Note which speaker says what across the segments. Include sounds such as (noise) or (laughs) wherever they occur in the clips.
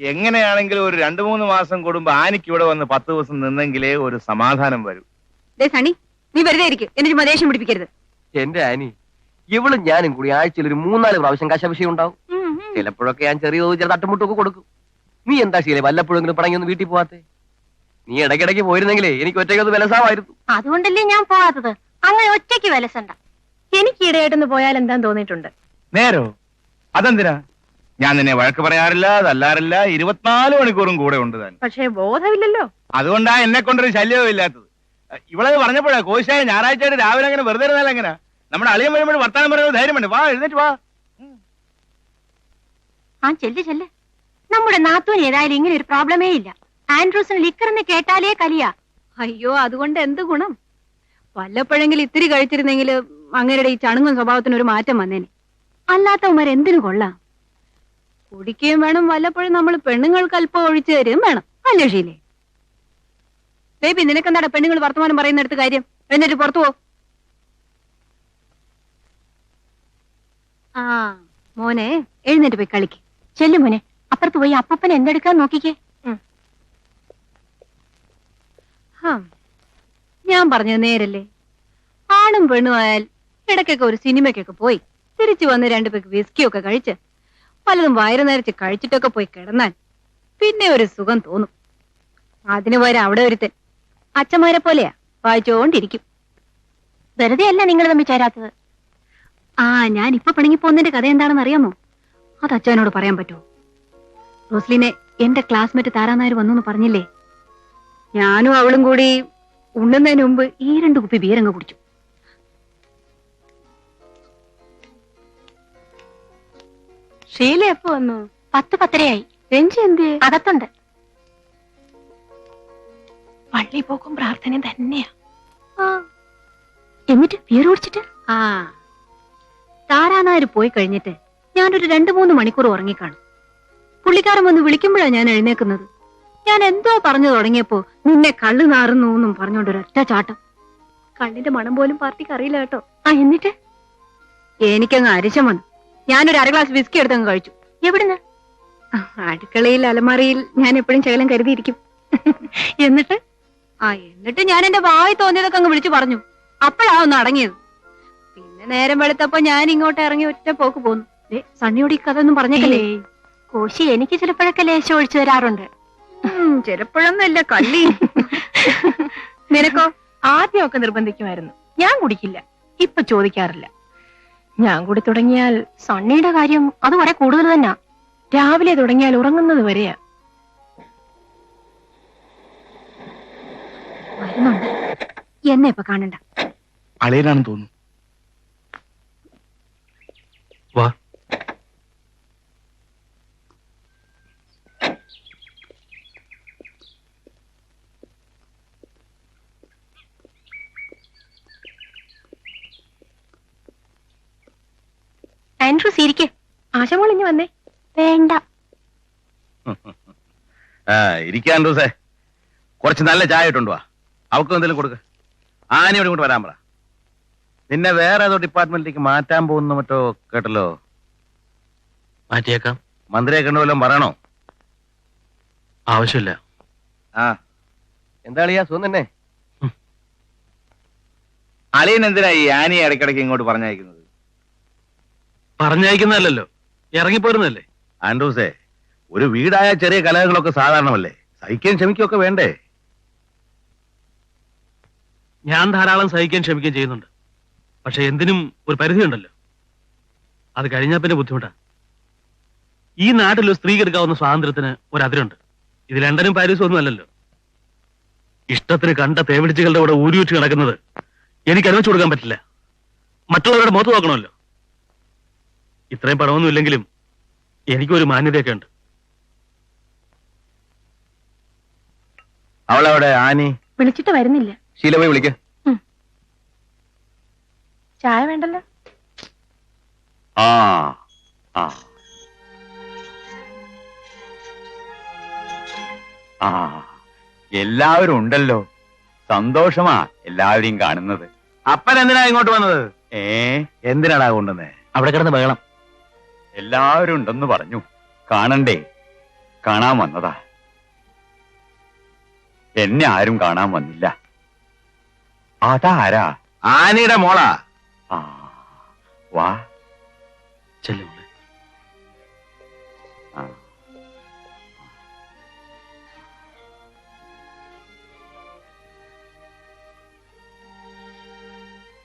Speaker 1: എങ്ങനെയാണെങ്കിലും ഒരു രണ്ടു മൂന്ന് മാസം കൂടുമ്പോ ആനിക്ക് ഇവിടെ വന്ന് പത്ത് ദിവസം നിന്നെങ്കിലേ ഒരു സമാധാനം വരും.
Speaker 2: ദേ സണി നീ വെറുതെ ഇരിക്കും. എന്നിട്ട് ചുമ്മാ ദേഷ്യം പിടിപ്പിക്കരുത്.
Speaker 3: എന്റെ ആനി ഇവളും ഞാനും കൂടി ആഴ്ചയിൽ ഒരു മൂന്നാൽ പ്രാവശ്യം കശവിഷയം ഉണ്ടാവും. ചിലപ്പോഴൊക്കെ ഞാൻ ചെറിയ തോതിൽ ചെറു തട്ടുമുട്ടൊക്കെ കൊടുക്കും. നീ എന്താ ശീലേ വല്ലപ്പോഴെങ്കിലും പടങ്ങി ഒന്ന് വീട്ടിൽ പോവാത്തെ? നീ ഇടയ്ക്കിടയ്ക്ക് പോയിരുന്നെങ്കിലേ എനിക്ക് ഒറ്റയ്ക്കൊന്ന് വിലസാമായിരുന്നു
Speaker 2: അതുകൊണ്ടല്ലേ ഞാൻ പോവാത്തത്? അങ്ങനെ ഒറ്റയ്ക്ക് വിലസണ്ട. എനിക്ക് ഇടയായിട്ടൊന്ന് പോയാൽ എന്താന്ന് തോന്നിയിട്ടുണ്ട്?
Speaker 1: നേരോ? അതെന്തിനാ? ഞാൻ നിന്നെ വഴക്ക് പറയാറില്ല തല്ലാറില്ല. ഇരുപത്തിനാല് മണിക്കൂറും കൂടെ ഉണ്ട് താൻ.
Speaker 2: പക്ഷേ ബോധമില്ലല്ലോ.
Speaker 1: അതുകൊണ്ടാ എന്നെ കൊണ്ടൊരു ശല്യവും ഇല്ലാത്തത്. ഇവളെ പറഞ്ഞപ്പോഴാ കോശായ ഞായറാഴ്ചയുടെ രാവിലെ അങ്ങനെ വെറുതെ ഇരുന്നാൽ അങ്ങനെ നമ്മുടെ അളിയൻ വരുമ്പോൾ വർത്താനം പറയുന്നത് ധൈര്യമുണ്ട്. വാ എഴുന്നേറ്റ് വാ.
Speaker 2: ആ ചെല്ല് ചെല്ല്. നമ്മുടെ നാത്തൂന് ഏതായാലും ഇങ്ങനെ ഒരു പ്രോബ്ലമേ ഇല്ല. ആൻഡ്രൂസിന് ലിക്കർ എന്ന് കേട്ടാലേ കലിയാ. അയ്യോ അതുകൊണ്ട് എന്ത് ഗുണം? വല്ലപ്പോഴെങ്കിലും ഇത്തിരി കഴിച്ചിരുന്നെങ്കിൽ അങ്ങനെ ഈ ചണുങ്ങും സ്വഭാവത്തിന് ഒരു മാറ്റം വന്നേനെ. അല്ലാത്തവന്മാർ എന്തിനു കൊള്ളാം? കുടിക്കുകയും വേണം. വല്ലപ്പോഴും നമ്മൾ പെണ്ണുങ്ങൾക്ക് അല്പം ഒഴിച്ചു തരും വേണം. അല്ലേ ഷീലേ? ബേബി നിനക്കെന്താടാ പെണ്ണുങ്ങൾ വർത്തമാനം പറയുന്നിടത്ത് കാര്യം? എന്നിട്ട് പുറത്തു പോ. ആ മോനെ എഴുന്നേറ്റ് പോയി കളിക്ക്. ചെല്ലു മോനെ അപ്പുറത്ത് പോയി അപ്പപ്പൻ എന്തെടുക്കാൻ നോക്കിക്കേ. ഞാൻ പറഞ്ഞത് നേരല്ലേ? ആണും പെണ്ണും ആയാൽ ഇടയ്ക്കൊക്കെ ഒരു സിനിമയ്ക്കൊക്കെ പോയി. തിരിച്ചു വന്ന് രണ്ടു പേർക്ക് വിസ്കിയൊക്കെ കഴിച്ച് പലതും വയറു നേരത്തെ കഴിച്ചിട്ടൊക്കെ പോയി കിടന്നാൽ പിന്നെ ഒരു സുഖം തോന്നും. അതിന് പോരാ അവിടെ ഒരുത്തൻ അച്ഛന്മാരെ പോലെയാ വായിച്ചോണ്ടിരിക്കും വെറുതെ അല്ല നിങ്ങൾ തമ്മിൽ ചേരാത്തത്? ആ ഞാൻ ഇപ്പൊ പിണങ്ങി പോകുന്നതിന്റെ കഥ എന്താണെന്ന് അറിയാമോ? അത് അച്ഛനോട് പറയാൻ പറ്റുമോ? റോസ്ലിനെ എന്റെ ക്ലാസ്മേറ്റ് താരാനായർ വന്നു പറഞ്ഞില്ലേ? ഞാനും അവളും കൂടി ഉണ്ണുന്നതിന് മുമ്പ് ഈ രണ്ട് കുപ്പി ബീരങ്ങ് കുടിച്ചു. ഷീല എപ്പോ വന്നു? പത്ത് പത്തരയായി. രഞ്ജി എന്ത്? അകത്തുണ്ട്. പള്ളി പോക്കും പ്രാർത്ഥന തന്നെയാ. എന്നിട്ട് വീട് കുടിച്ചിട്ട്? ആ. താരാനായർ പോയി കഴിഞ്ഞിട്ട് ഞാനൊരു രണ്ടു മൂന്ന് മണിക്കൂർ ഉറങ്ങിക്കാണും. പുള്ളിക്കാരൻ വന്ന് വിളിക്കുമ്പോഴാണ് ഞാൻ എഴുന്നേക്കുന്നത്. ഞാൻ എന്തോ പറഞ്ഞു തുടങ്ങിയപ്പോ നിന്നെ കള്ളു നാറുന്നു എന്നും പറഞ്ഞോണ്ട് ഒരൊറ്റ ചാട്ടം. കള്ളിന്റെ മണം പോലും പാർട്ടിക്ക് അറിയില്ല കേട്ടോ. ആ എന്നിട്ട്? എനിക്കങ്ങ് അരിശം വന്നു. ഞാനൊരു അര ഗ്ലാസ് വിസ്കി എടുത്തങ്ങ് കഴിച്ചു. എവിടുന്ന്? അടുക്കളയിൽ അലമാറിയിൽ ഞാൻ എപ്പോഴും ശകലം കരുതിയിരിക്കും. എന്നിട്ട്? ആ എന്നിട്ട് ഞാൻ എന്റെ വായി തോന്നിയതൊക്കെ അങ്ങ് വിളിച്ചു പറഞ്ഞു. അപ്പോഴാ ഒന്ന് അടങ്ങിയത്. പിന്നെ നേരം വെളുത്തപ്പോ ഞാൻ ഇങ്ങോട്ട് ഇറങ്ങി ഒറ്റ പോക്ക് പോന്നു. സണ്ണിയോട് ഈ കഥ ഒന്നും പറഞ്ഞേക്കല്ലേ കോശി എനിക്ക് ചിലപ്പോഴൊക്കെ ലേശം ഒഴിച്ചു തരാറുണ്ട്. ചിലപ്പോഴൊന്നുമല്ല കള്ളി. (laughs) നിനക്കോ?
Speaker 4: ആദ്യമൊക്കെ നിർബന്ധിക്കുമായിരുന്നു. ഞാൻ കുടിക്കില്ല. ഇപ്പൊ ചോദിക്കാറില്ല. ഞാൻ കൂടി തുടങ്ങിയാൽ
Speaker 2: സണ്ണിയുടെ കാര്യം അത് വരെ കൂടുതൽ തന്നെ.
Speaker 4: രാവിലെ തുടങ്ങിയാൽ ഉറങ്ങുന്നത് വരെയാ.
Speaker 2: വരുന്നുണ്ട്. എന്നെ ഇപ്പൊ കാണണ്ട.
Speaker 1: അളിയനാണെന്ന് തോന്നുന്നു.
Speaker 5: വാ.
Speaker 2: ആൻഡ്രൂസ് ഇരിക്കെ.
Speaker 4: ആശമോളിഞ്ഞു വന്നേ.
Speaker 2: വേണ്ട.
Speaker 1: ആ ഇരിക്കാൻ ദിവസേ കുറച്ച് നല്ല ചായ ഇട്ടുണ്ടോ അവൾക്ക് എന്തെങ്കിലും കൊടുക്ക. ആനയോട് ഇങ്ങോട്ട് വരാൻ പറ. നിന്നെ വേറെ ഏതോ ഡിപ്പാർട്ട്മെന്റിലേക്ക് മാറ്റാൻ പോകുന്ന മറ്റോ കേട്ടല്ലോ?
Speaker 5: മാറ്റിയേക്കാം.
Speaker 1: മന്ത്രിയെ കണ്ടു വല്ലതും പറയണോ?
Speaker 5: ആവശ്യമില്ല.
Speaker 1: ആ.
Speaker 3: എന്താ അളിയാ സുഖം തന്നെ?
Speaker 1: അളിയൻ എന്തിനാ ഈ ആനയെ ഇടയ്ക്കിടയ്ക്ക് ഇങ്ങോട്ട് പറഞ്ഞയക്കുന്നത്?
Speaker 5: പറഞ്ഞയക്കുന്നതല്ലല്ലോ. ഇറങ്ങിപ്പോരുന്നല്ലേ
Speaker 1: ആൻഡ്രൂസേ ഒരു വീടായ ചെറിയ കലഹങ്ങളൊക്കെ സാധാരണമല്ലേ? സഹിക്കാൻ ക്ഷമിക്കൊക്കെ വേണ്ടേ?
Speaker 5: ഞാൻ ധാരാളം സഹിക്കാൻ ശ്രമിക്കുകയും ചെയ്യുന്നുണ്ട്. പക്ഷെ എന്തിനും ഒരു പരിധിയുണ്ടല്ലോ. അത് കഴിഞ്ഞാൽ പിന്നെ ബുദ്ധിമുട്ടാണ് ഈ നാട്ടിൽ ഒരു സ്ത്രീക്ക് എടുക്കാവുന്ന സ്വാതന്ത്ര്യത്തിന് ഒരു അതിരുണ്ട് ഇത് ലണ്ടനും പാരീസും ഒന്നും അല്ലല്ലോ. ഇഷ്ടത്തിന് കണ്ട തേവിടിച്ചുകളുടെ കൂടെ ഊരിവെച്ച് കിടക്കുന്നത് എനിക്ക് അനുവദിച്ചു കൊടുക്കാൻ പറ്റില്ല. മറ്റുള്ളവരുടെ മുഖത്ത് നോക്കണമല്ലോ. ഇത്രയും പണമൊന്നും ഇല്ലെങ്കിലും എനിക്കൊരു മാന്യതയൊക്കെ ഉണ്ട്
Speaker 1: അവളവിടെ? ആനി?
Speaker 4: വിളിച്ചിട്ട് വരുന്നില്ല.
Speaker 1: ശീല പോയി വിളിക്ക.
Speaker 4: ചായ വേണ്ടല്ലോ?
Speaker 1: ആ ആ. ആ എല്ലാവരും ഉണ്ടല്ലോ. സന്തോഷമാ എല്ലാവരെയും കാണുന്നത്. അപ്പൻ എന്തിനാ ഇങ്ങോട്ട് വന്നത്? ഏ? എന്തിനാടാ കൊണ്ടുവന്നേ?
Speaker 5: അവിടെ കിടന്ന് ബഹളം.
Speaker 1: എല്ലാവരും ഉണ്ടെന്ന് പറഞ്ഞു. കാണണ്ടേ?
Speaker 6: കാണാൻ വന്നതാ. എന്നെ ആരും കാണാൻ വന്നില്ല. അതാരാ?
Speaker 1: ആനയുടെ മോളാ.
Speaker 6: ആ വാ.
Speaker 5: ചെല്ലു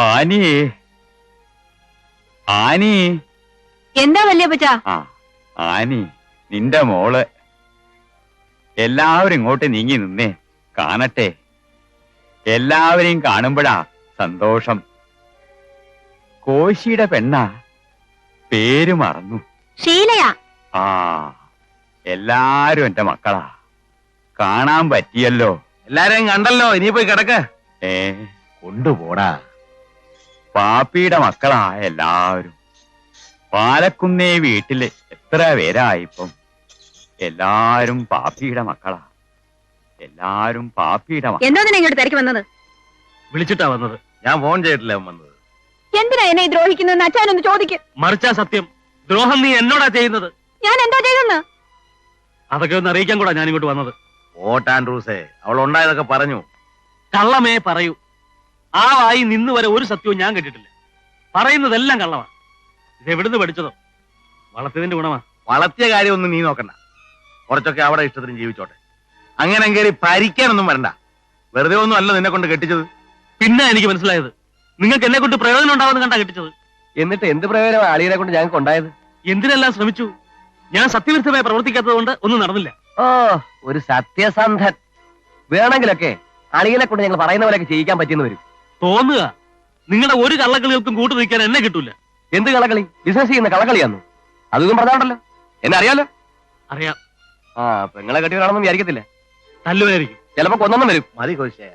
Speaker 6: ആനിയേ ആനി.
Speaker 2: എന്താ വല്യപ്പച്ച?
Speaker 6: ആ ആനി നിന്റെ മോൾ. എല്ലാവരും ഇങ്ങോട്ട് നീങ്ങി നിന്നേ കാണട്ടെ. എല്ലാവരെയും കാണുമ്പോഴാ സന്തോഷം. കോശിയുടെ പെണ്ണ പേര് മറന്നു.
Speaker 2: ഷീലയാ
Speaker 6: ആ എല്ലാരും എന്റെ മക്കളാ. കാണാൻ പറ്റിയല്ലോ.
Speaker 1: എല്ലാരെയും കണ്ടല്ലോ ഇനി പോയി കിടക്ക.
Speaker 6: ഏ
Speaker 1: കൊണ്ടുപോടാ.
Speaker 6: പാപ്പിയുടെ മക്കളാ എല്ലാവരും. പാലക്കുന്നേ വീട്ടിൽ എത്ര പേരായിപ്പം? എല്ലാരും പാപ്പിയുടെ മക്കളാ. എല്ലാരും പാപ്പിയുടെ മക്കളാ.
Speaker 2: എന്തോ നിന്നെ ഇങ്ങോട്ട് തിരക്കി വന്നത്?
Speaker 5: വിളിച്ചിട്ടാ വന്നത്.
Speaker 1: ഞാൻ ഫോൺ ചെയ്തിട്ടില്ല അവൻ വന്നത്.
Speaker 2: എന്തിനാ എന്നെ ഈ ദ്രോഹിക്കുന്നതെന്ന് അച്ഛനൊന്ന് ചോദിക്കും.
Speaker 5: മറിച്ചാ സത്യം. ദ്രോഹം നീ എന്നോടാ ചെയ്യുന്നത്?
Speaker 2: ഞാൻ എന്താ ചെയ്തെന്ന്
Speaker 5: അതൊക്കെ ഒന്ന് അറിയിക്കാൻ കൂടാ ഞാൻ ഇങ്ങോട്ട് വന്നത്.
Speaker 1: ഓട്ടാൻഡ്രൂസേ അവൾ ഉണ്ടായതൊക്കെ പറഞ്ഞു.
Speaker 5: കള്ളമേ പറയൂ. ആ വായി നിന്ന് വരെ ഒരു സത്യവും ഞാൻ കേട്ടിട്ടില്ല. പറയുന്നതെല്ലാം കള്ളമാണ് ഇത് എവിടുന്ന് പഠിച്ചതോ? വളർത്തിയതിന്റെ ഗുണമാ.
Speaker 1: വളർത്തിയ കാര്യമൊന്നും നീ നോക്കണ്ട. കുറച്ചൊക്കെ അവിടെ ഇഷ്ടത്തിന് ജീവിച്ചോട്ടെ. അങ്ങനെ കയറി ഭരിക്കാനൊന്നും വരണ്ട. വെറുതെ ഒന്നും അല്ല നിന്നെ കൊണ്ട് കെട്ടിച്ചത്.
Speaker 5: പിന്നെ എനിക്ക് മനസ്സിലായത് നിങ്ങൾക്ക് എന്നെ കൊണ്ട് പ്രയോജനം ഉണ്ടാവുമെന്ന് കണ്ടാ കെട്ടിച്ചത്.
Speaker 3: എന്നിട്ട് എന്ത് പ്രയോജനം അളിയനെ കൊണ്ട് ഞങ്ങൾക്ക് ഉണ്ടായത്?
Speaker 5: എന്തിനെല്ലാം ശ്രമിച്ചു? ഞാൻ സത്യവിരുദ്ധമായി പ്രവർത്തിക്കാത്തത് കൊണ്ട് ഒന്നും നടന്നില്ല.
Speaker 3: ഓ ഒരു സത്യസന്ധൻ. വേണമെങ്കിലൊക്കെ അളിയനെ കൊണ്ട് ഞങ്ങൾ പറയുന്ന പോലെയൊക്കെ ചെയ്യിക്കാൻ പറ്റിയെന്ന് വരും.
Speaker 5: തോന്നുക നിങ്ങളുടെ ഒരു കള്ളക്കളികൾക്കും കൂട്ടു നിൽക്കാൻ എന്നെ കിട്ടൂല.
Speaker 3: എന്ത് കളകളി? ബിസിനസ് ചെയ്യുന്ന കളകളിയാന്നു? അതൊന്നും പറഞ്ഞാണ്ടല്ലോ. എന്നെ അറിയാലോ?
Speaker 5: അറിയാം.
Speaker 3: ആ പെങ്ങളെ കെട്ടിയവരാണെന്നും വിചാരിക്കത്തില്ല.
Speaker 5: നല്ലവരായിരിക്കും
Speaker 3: ചിലപ്പോ കൊന്നൊന്നും വരും.
Speaker 1: മതി കോശിയ.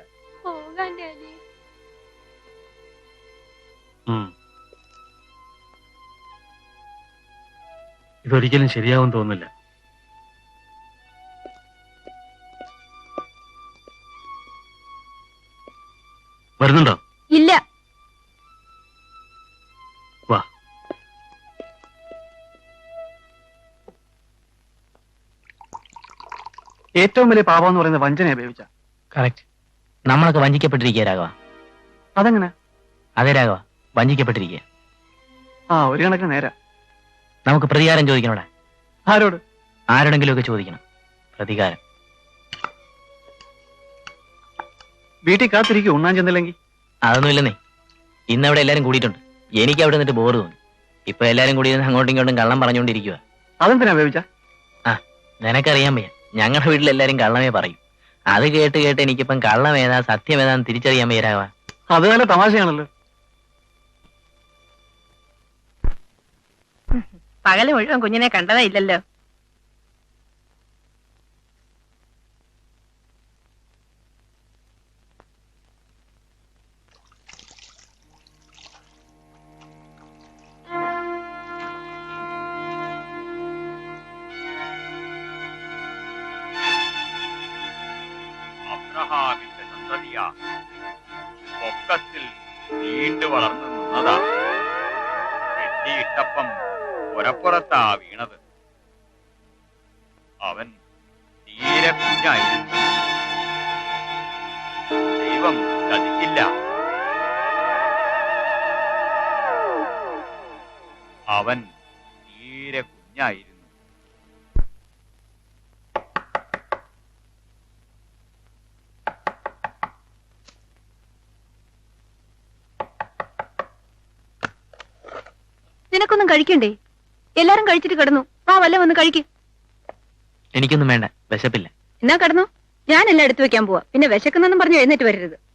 Speaker 5: ഉം. ഇതൊരിക്കലും ശരിയാവും തോന്നില്ല വരുന്നുണ്ടോ?
Speaker 7: ഏറ്റവും വലിയ പാപം എന്ന് പറയുന്നത് വഞ്ചനയെ ഉപയോഗിച്ച
Speaker 8: കറക്റ്റ് നമ്മളൊക്കെ വഞ്ചിക്കപ്പെട്ടിരിക്കുക രാഘവ.
Speaker 7: അതെങ്ങനെ?
Speaker 8: അതെ രാഘവ. വഞ്ചിക്കപ്പെട്ടിരിക്കുക
Speaker 7: ആ ഒരു കണക്കിന് നേരാ.
Speaker 8: നമുക്ക് പ്രതികാരം ചോദിക്കണോടാ
Speaker 7: ആരോട്?
Speaker 8: ആരോടെങ്കിലും ഒക്കെ ചോദിക്കണം. പ്രതികാരം.
Speaker 7: വീട്ടിൽ കാത്തിരിക്കും ഉണ്ണാൻ ചെന്നില്ലെങ്കിൽ?
Speaker 8: അതൊന്നും ഇല്ലെന്നേ ഇന്ന് അവിടെ എല്ലാരും കൂടിയിട്ടുണ്ട്. എനിക്ക് അവിടെ നിന്നിട്ട് ബോർ തോന്നി. ഇപ്പൊ എല്ലാരും കൂടി അങ്ങോട്ടും ഇങ്ങോട്ടും കള്ളം പറഞ്ഞുകൊണ്ടിരിക്കുക
Speaker 7: അതെന്തിനാ ഉപയോഗിച്ച
Speaker 8: നിനക്കറിയാൻ വയ്യ. ഞങ്ങളുടെ വീട്ടിലെല്ലാരും കള്ളമേ പറയും. അത് കേട്ട് കേട്ട് എനിക്കിപ്പം കള്ളം ഏതാ സത്യം ഏതാന്ന് തിരിച്ചറിയാൻ വയ്യ രാഘവ
Speaker 7: അത് നല്ല തമാശയാണല്ലോ.
Speaker 4: പകൽ മുഴുവൻ കുഞ്ഞിനെ കണ്ടതേ ഇല്ലല്ലോ.
Speaker 6: അവൻ തീരെ കുഞ്ഞായിരുന്നു. ദൈവം ചതിക്കില്ല അവൻ തീരെ കുഞ്ഞായിരുന്നു.
Speaker 2: നിനക്കൊന്നും കഴിക്കണ്ടേ? എല്ലാരും കഴിച്ചിട്ട് കിടന്നു. വാ വല്ല വന്ന് കഴിക്ക്.
Speaker 8: എനിക്കൊന്നും വേണ്ട. വിശപ്പില്ല.
Speaker 2: എന്നാ കടന്നു? ഞാൻ എല്ലാം എടുത്തു വെക്കാൻ പോവാ. പിന്നെ വിശക്കുന്നെന്നും പറഞ്ഞു എഴുന്നേറ്റ് വരരുത്.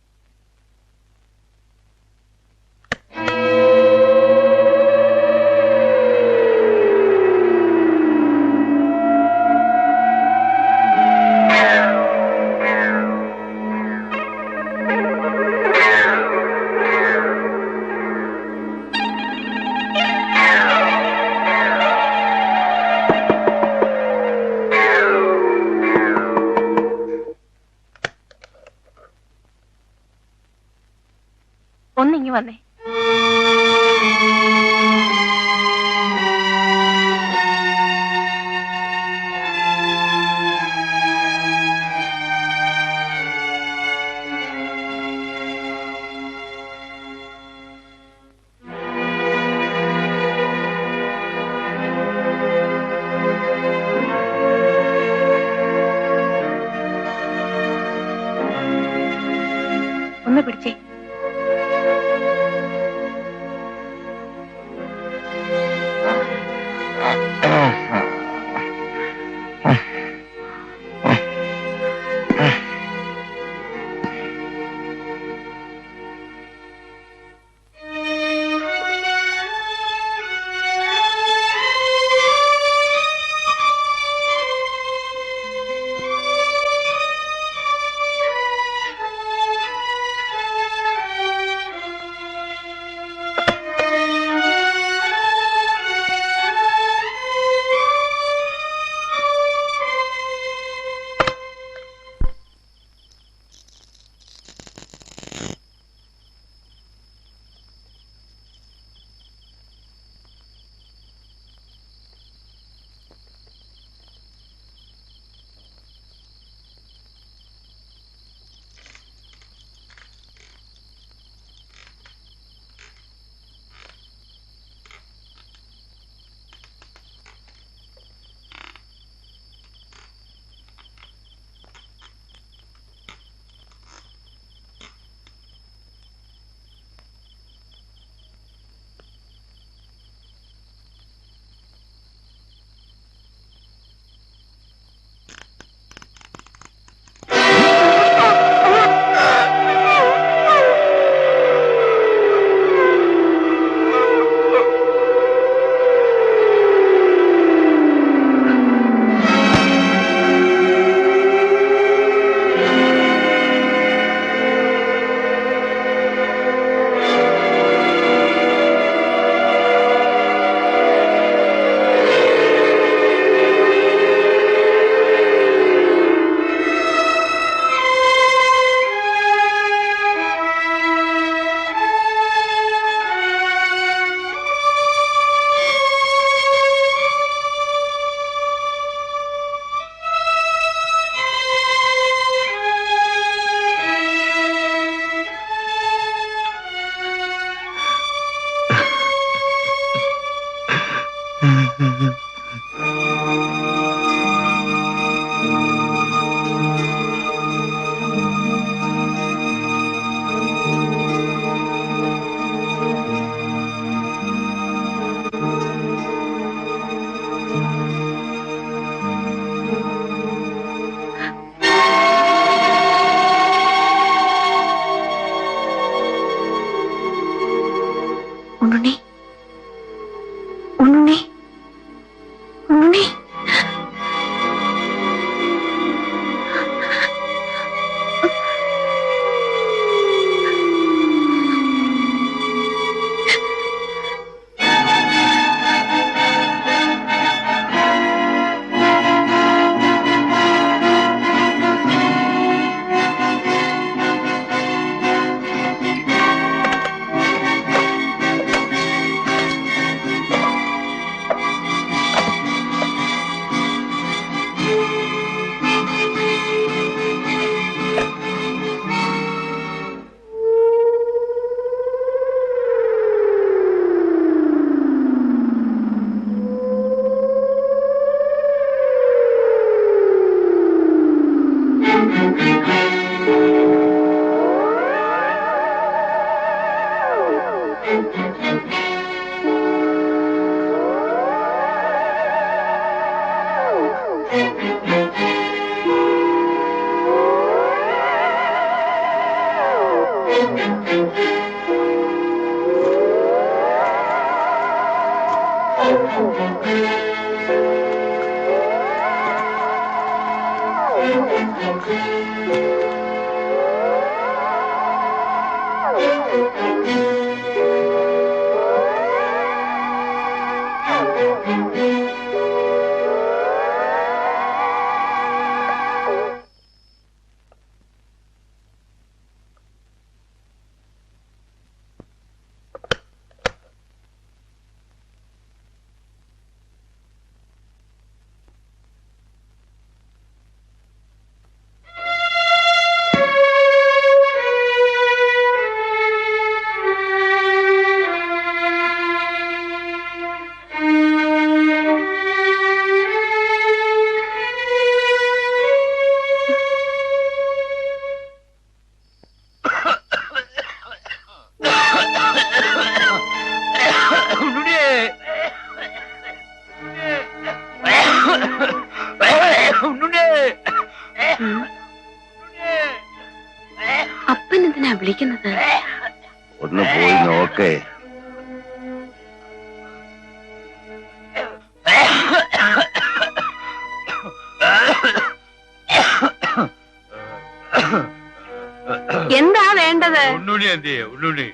Speaker 2: വേണ്ടത്
Speaker 6: ഉണ്ണുണ്ണി ഉണ്ണുണി ഉണ്ണുണ്ണി.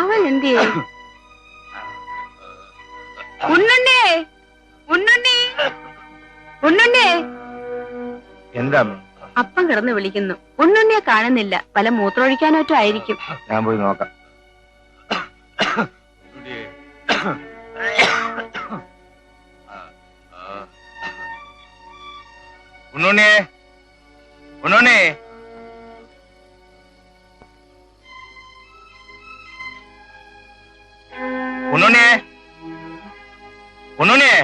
Speaker 2: അവൻ എന്തിയെ ഉണ്ണുണ്ണേ? ഉണ്ണുണ്ണി? ഉണ്ണുണ്ണേ?
Speaker 3: എന്താ
Speaker 2: അപ്പം കിടന്ന് വിളിക്കുന്നു. ഉണ്ണുണ്ണിയെ കാണുന്നില്ല. വല്ല മൂത്രമൊഴിക്കാനോറ്റോ ആയിരിക്കും.
Speaker 3: ഞാൻ പോയി നോക്കാം.
Speaker 6: ഉണ്ണുണ്ണിയെ.
Speaker 1: ഉണ്ണുണ്ണിയെ. उन्होंने ഉണ്ണുണ്ണിയെ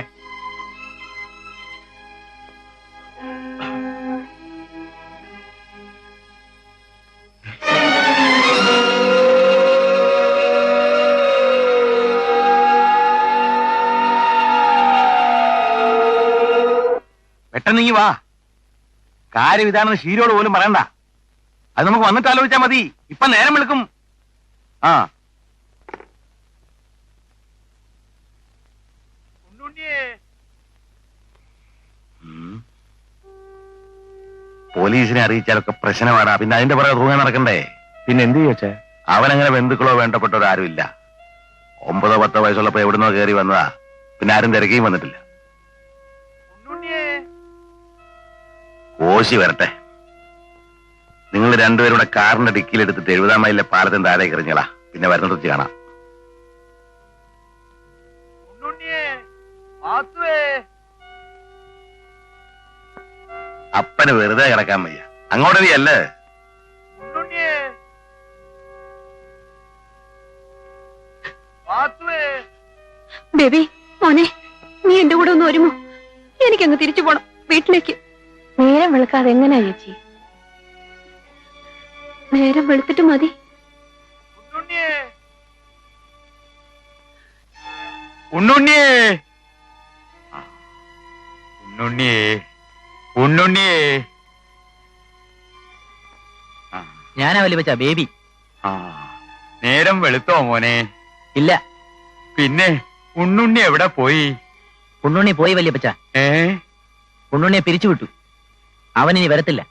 Speaker 1: പെട്ടെന്ന് നീ വാ. കാര്യം ഇതാണെന്ന് ഷീരോട് പോലും പറയണ്ട. അത് നമുക്ക് വന്നിട്ട് ആലോചിച്ചാ മതി. ഇപ്പൊ നേരം വിളിക്കും. ആ
Speaker 6: ഉണ്ണുണ്ണിയെ
Speaker 1: ഉം. പോലീസിനെ അറിയിച്ചാലൊക്കെ പ്രശ്നമാണ് പിന്നെ അതിന്റെ പുറകെ തൂങ്ങാൻ നടക്കണ്ടേ?
Speaker 3: പിന്നെ എന്ത് ചോദിച്ചേ
Speaker 1: അവനങ്ങനെ ബന്ധുക്കളോ വേണ്ടപ്പെട്ടവരോ ആരുമില്ല ഒമ്പതോ പത്തോ വയസ്സുള്ളപ്പോ എവിടുന്നോ കയറി വന്നതാ. പിന്നെ ആരും തിരക്കുകയും വന്നിട്ടില്ല. കോശി വരട്ടെ. നിങ്ങൾ രണ്ടുപേരുടെ കാറിന്റെ ഡിക്കിയിൽ എടുത്തിട്ട് എഴുപതാം മൈലിലെ പാലത്തിന് താഴേക്ക് എറിഞ്ഞളാ പിന്നെ വരുന്നത് വെച്ച് കാണാം. അപ്പന് വെറുതെ കിടക്കാൻ വയ്യ. അങ്ങോട്ട് നീ അല്ലേ?
Speaker 2: ബേബി മോനെ നീ എന്റെ കൂടെ ഒന്ന് വരുമോ എനിക്കങ്ങ് തിരിച്ചു പോണം വീട്ടിലേക്ക്. നേരം വെളുക്കാതെ എങ്ങനെയാ ചേച്ചി? നേരം വെളുത്തിട്ട് മതി.
Speaker 6: ഉണ്ണുണ്ണിയേ. ഉണ്ണുണ്ണിയേ. ഉണ്ണുണ്ണിയെ
Speaker 8: ഞാനാ വലിയ ബേബി.
Speaker 6: ആ. നേരം വെളുത്തോ മോനെ?
Speaker 8: ഇല്ല.
Speaker 6: പിന്നെ ഉണ്ണുണ്ണി എവിടെ പോയി?
Speaker 8: ഉണ്ണുണ്ണി പോയി വലിയപ്പച്ച
Speaker 6: ഏ?
Speaker 8: ഉണ്ണുണ്ണിയെ പിരിച്ചുവിട്ടു. ഇനി വരത്തില്ല.